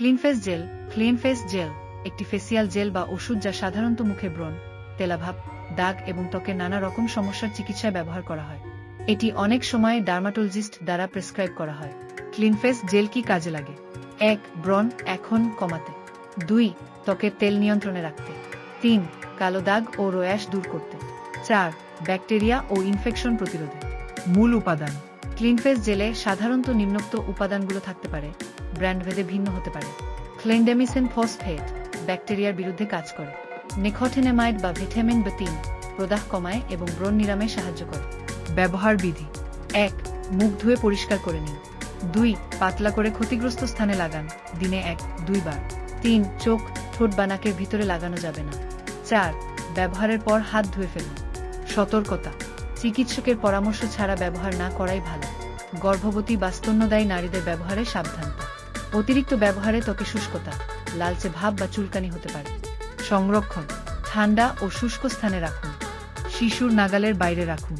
ক্লিনফেস gel Clinface gel একটি facial gel বা ওষুধ যা সাধারণত মুখে ব্রণ, তেলাভাব, দাগ এবং ত্বকের নানা রকম সমস্যার চিকিৎসায় ব্যবহার করা হয়। এটি অনেক সময় ডার্মাটোলজিস্ট দ্বারা প্রেসক্রাইব করা হয়। ক্লিনফেস জেল কি কাজে লাগে? এক, ব্রণ এখন কমাতে। দুই ত্বকের তেল নিয়ন্ত্রণে রাখতে। তিন, কালো দাগ ও রোয়াশ দূর করতে। চার, ব্যাকটেরিয়া ও ইনফেকশন প্রতিরোধে। মূল উপাদান। ক্লিনফেস জেলে সাধারণত নিম্নোক্ত উপাদানগুলো থাকতে পারে ব্র্যান্ডভেদে ভিন্ন হতে পারে। ক্লেন্ডেমিসেন ফসফেট ব্যাকটেরিয়ার বিরুদ্ধে কাজ করে। নেখোটেনেমাইড বা ভিটামিন বা তিন প্রদাহ কমায় এবং ব্রণ নিরামে সাহায্য করে। ব্যবহার বিধি। এক, মুখ ধুয়ে পরিষ্কার করে নিন। দুই, পাতলা করে ক্ষতিগ্রস্ত স্থানে লাগান। দিনে এক, দুইবার। তিন, চোখ, ঠোঁট বা নাকের ভিতরে লাগানো যাবে না। চার, ব্যবহারের পর হাত ধুয়ে ফেলুন। সতর্কতা। চিকিৎসকের পরামর্শ ছাড়া ব্যবহার না করাই ভালো। গর্ভবতী বা স্তন্যদায়ী নারীদের ব্যবহারে সাবধান অতিরিক্ত ব্যবহারে ত্বকে শুষ্কতা, লালচে ভাব বা চুলকানি হতে পারে। সংরক্ষণ, ঠান্ডা ও শুষ্ক স্থানে রাখুন। শিশুর নাগালের বাইরে রাখুন।